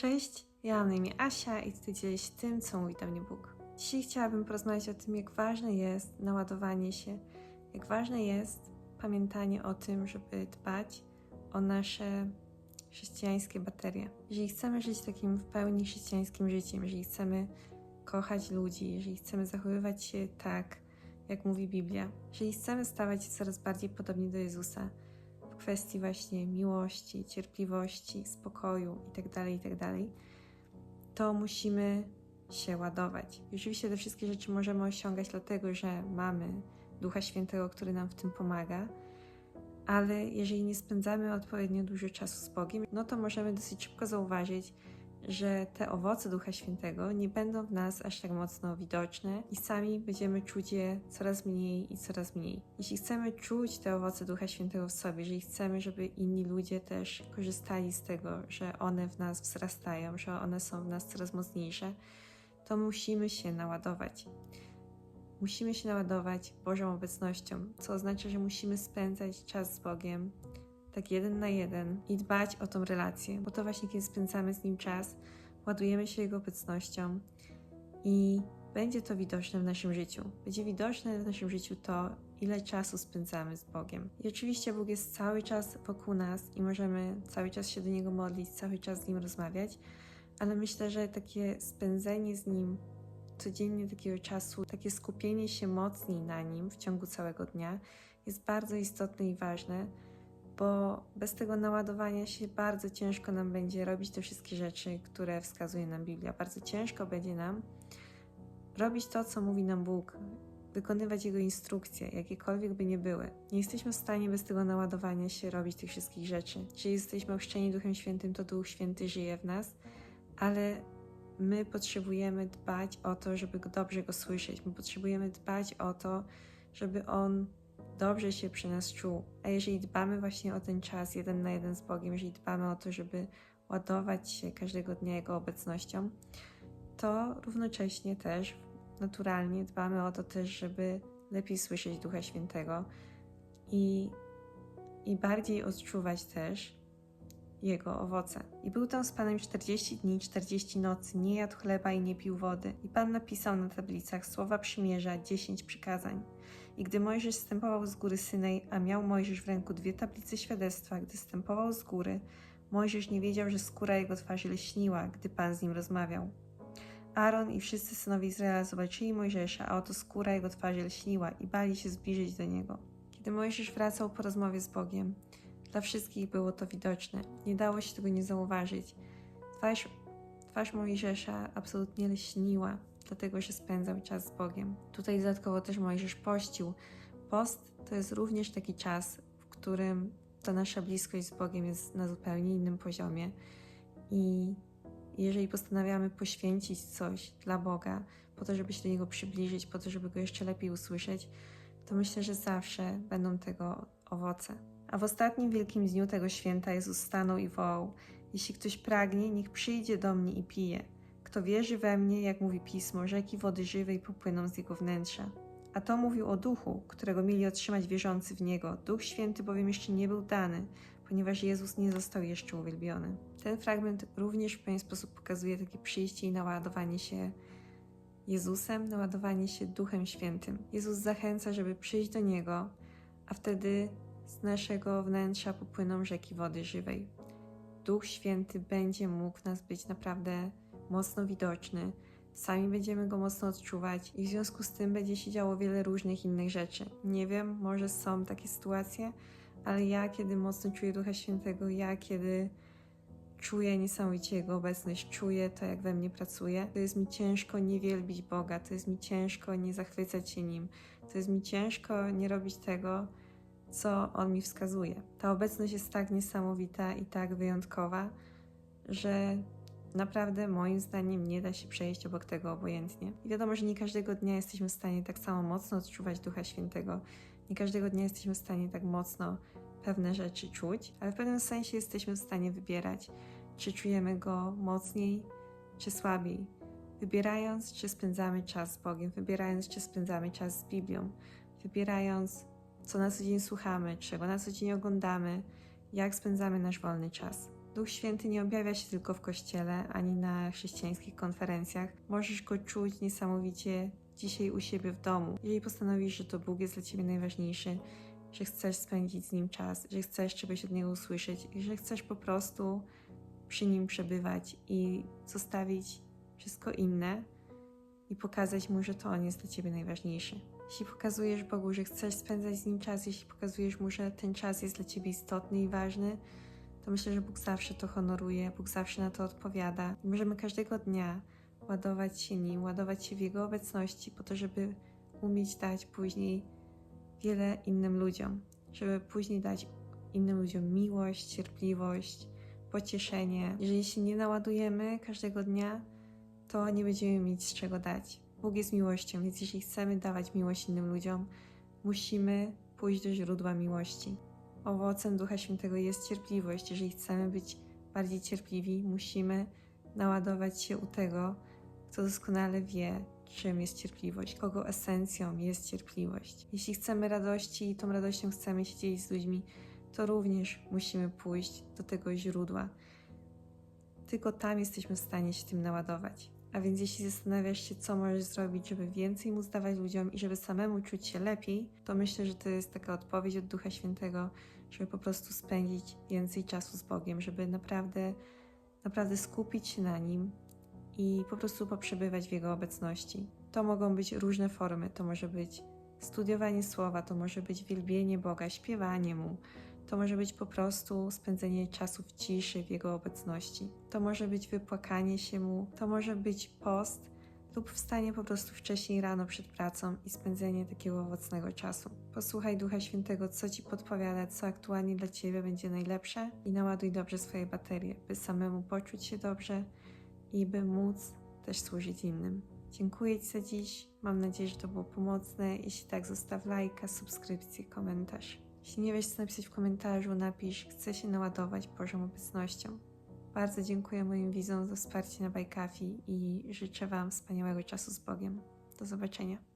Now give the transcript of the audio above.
Cześć, ja mam na imię Asia i tutaj dzielę się tym, co mówi do mnie Bóg. Dzisiaj chciałabym porozmawiać o tym, jak ważne jest naładowanie się, jak ważne jest pamiętanie o tym, żeby dbać o nasze chrześcijańskie baterie. Jeżeli chcemy żyć takim w pełni chrześcijańskim życiem, jeżeli chcemy kochać ludzi, jeżeli chcemy zachowywać się tak, jak mówi Biblia, jeżeli chcemy stawać się coraz bardziej podobni do Jezusa, kwestii właśnie miłości, cierpliwości, spokoju itd., itd., to musimy się ładować. I oczywiście te wszystkie rzeczy możemy osiągać dlatego, że mamy Ducha Świętego, który nam w tym pomaga, ale jeżeli nie spędzamy odpowiednio dużo czasu z Bogiem, no to możemy dosyć szybko zauważyć, że te owoce Ducha Świętego nie będą w nas aż tak mocno widoczne i sami będziemy czuć je coraz mniej i coraz mniej. Jeśli chcemy czuć te owoce Ducha Świętego w sobie, jeżeli chcemy, żeby inni ludzie też korzystali z tego, że one w nas wzrastają, że one są w nas coraz mocniejsze, to musimy się naładować. Musimy się naładować Bożą obecnością, co oznacza, że musimy spędzać czas z Bogiem, tak jeden na jeden i dbać o tą relację, bo to właśnie kiedy spędzamy z Nim czas, ładujemy się Jego obecnością i będzie to widoczne w naszym życiu. Będzie widoczne w naszym życiu to, ile czasu spędzamy z Bogiem. I oczywiście Bóg jest cały czas wokół nas i możemy cały czas się do Niego modlić, cały czas z Nim rozmawiać, ale myślę, że takie spędzenie z Nim codziennie takiego czasu, takie skupienie się mocniej na Nim w ciągu całego dnia jest bardzo istotne i ważne, bo bez tego naładowania się bardzo ciężko nam będzie robić te wszystkie rzeczy, które wskazuje nam Biblia. Bardzo ciężko będzie nam robić to, co mówi nam Bóg, wykonywać Jego instrukcje, jakiekolwiek by nie były. Nie jesteśmy w stanie bez tego naładowania się robić tych wszystkich rzeczy. Jeżeli jesteśmy ochrzczeni Duchem Świętym, to Duch Święty żyje w nas, ale my potrzebujemy dbać o to, żeby dobrze go słyszeć. My potrzebujemy dbać o to, żeby on dobrze się przy nas czuł. A jeżeli dbamy właśnie o ten czas jeden na jeden z Bogiem, jeżeli dbamy o to, żeby ładować się każdego dnia Jego obecnością, to równocześnie też naturalnie dbamy o to też, żeby lepiej słyszeć Ducha Świętego i, i bardziej odczuwać też jego owoce. I był tam z Panem 40 dni, 40 nocy, nie jadł chleba i nie pił wody. I Pan napisał na tablicach słowa przymierza, 10 przykazań. I gdy Mojżesz stępował z góry Synej, a miał Mojżesz w ręku dwie tablice świadectwa, gdy stępował z góry, Mojżesz nie wiedział, że skóra jego twarzy lśniła, gdy Pan z nim rozmawiał. Aaron i wszyscy synowie Izraela zobaczyli Mojżesza, a oto skóra jego twarzy lśniła i bali się zbliżyć do niego. Kiedy Mojżesz wracał po rozmowie z Bogiem, dla wszystkich było to widoczne. Nie dało się tego nie zauważyć. Twarz, twarz Mojżesza absolutnie lśniła, dlatego że spędzał czas z Bogiem. Tutaj dodatkowo też Mojżesz pościł. Post to jest również taki czas, w którym ta nasza bliskość z Bogiem jest na zupełnie innym poziomie. I jeżeli postanawiamy poświęcić coś dla Boga, po to, żeby się do Niego przybliżyć, po to, żeby Go jeszcze lepiej usłyszeć, to myślę, że zawsze będą tego owoce. A w ostatnim wielkim dniu tego święta Jezus stanął i wołał: Jeśli ktoś pragnie, niech przyjdzie do mnie i pije. Kto wierzy we mnie, jak mówi pismo, rzeki wody żywej popłyną z jego wnętrza. A to mówił o duchu, którego mieli otrzymać wierzący w niego. Duch święty bowiem jeszcze nie był dany, ponieważ Jezus nie został jeszcze uwielbiony. Ten fragment również w pewien sposób pokazuje takie przyjście i naładowanie się Jezusem, naładowanie się Duchem Świętym. Jezus zachęca, żeby przyjść do Niego, a wtedy z naszego wnętrza popłyną rzeki wody żywej. Duch Święty będzie mógł nas być naprawdę mocno widoczny, sami będziemy go mocno odczuwać i w związku z tym będzie się działo wiele różnych innych rzeczy. Nie wiem, może są takie sytuacje, ale ja, kiedy mocno czuję Ducha Świętego, ja, kiedy czuję niesamowicie Jego obecność, czuję to, jak we mnie pracuje, to jest mi ciężko nie wielbić Boga, to jest mi ciężko nie zachwycać się Nim, to jest mi ciężko nie robić tego, co On mi wskazuje. Ta obecność jest tak niesamowita i tak wyjątkowa, że naprawdę moim zdaniem nie da się przejść obok tego obojętnie. I wiadomo, że nie każdego dnia jesteśmy w stanie tak samo mocno odczuwać Ducha Świętego, nie każdego dnia jesteśmy w stanie tak mocno pewne rzeczy czuć, ale w pewnym sensie jesteśmy w stanie wybierać, czy czujemy Go mocniej, czy słabiej. Wybierając, czy spędzamy czas z Bogiem, wybierając, czy spędzamy czas z Biblią, wybierając, co na co dzień słuchamy, czego na co dzień oglądamy, jak spędzamy nasz wolny czas. Duch Święty nie objawia się tylko w kościele ani na chrześcijańskich konferencjach. Możesz go czuć niesamowicie dzisiaj u siebie w domu. Jeżeli postanowisz, że to Bóg jest dla ciebie najważniejszy, że chcesz spędzić z nim czas, że chcesz czegoś od niego usłyszeć i że chcesz po prostu przy nim przebywać i zostawić wszystko inne i pokazać mu, że to on jest dla ciebie najważniejszy. Jeśli pokazujesz Bogu, że chcesz spędzać z nim czas, jeśli pokazujesz mu, że ten czas jest dla ciebie istotny i ważny, to myślę, że Bóg zawsze to honoruje, Bóg zawsze na to odpowiada. Możemy każdego dnia ładować się nim, ładować się w Jego obecności, po to, żeby umieć dać później wiele innym ludziom, żeby później dać innym ludziom miłość, cierpliwość, pocieszenie. Jeżeli się nie naładujemy każdego dnia, to nie będziemy mieć z czego dać. Bóg jest miłością, więc jeśli chcemy dawać miłość innym ludziom, musimy pójść do źródła miłości. Owocem Ducha Świętego jest cierpliwość. Jeżeli chcemy być bardziej cierpliwi, musimy naładować się u tego, kto doskonale wie, czym jest cierpliwość, kogo esencją jest cierpliwość. Jeśli chcemy radości i tą radością chcemy się dzielić z ludźmi, to również musimy pójść do tego źródła. Tylko tam jesteśmy w stanie się tym naładować. A więc jeśli zastanawiasz się, co możesz zrobić, żeby więcej móc dawać ludziom i żeby samemu czuć się lepiej, to myślę, że to jest taka odpowiedź od Ducha Świętego, żeby po prostu spędzić więcej czasu z Bogiem, żeby naprawdę, naprawdę skupić się na Nim i po prostu poprzebywać w Jego obecności. To mogą być różne formy, to może być studiowanie słowa, to może być wielbienie Boga, śpiewanie Mu, to może być po prostu spędzenie czasu w ciszy w Jego obecności. To może być wypłakanie się Mu, to może być post lub wstanie po prostu wcześniej rano przed pracą i spędzenie takiego owocnego czasu. Posłuchaj Ducha Świętego, co Ci podpowiada, co aktualnie dla Ciebie będzie najlepsze i naładuj dobrze swoje baterie, by samemu poczuć się dobrze i by móc też służyć innym. Dziękuję Ci za dziś. Mam nadzieję, że to było pomocne. Jeśli tak, zostaw lajka, subskrypcję, komentarz. Jeśli nie wiesz, co napisać w komentarzu, napisz Chcę się naładować Bożą obecnością. Bardzo dziękuję moim widzom za wsparcie na Bajkafi i życzę Wam wspaniałego czasu z Bogiem. Do zobaczenia.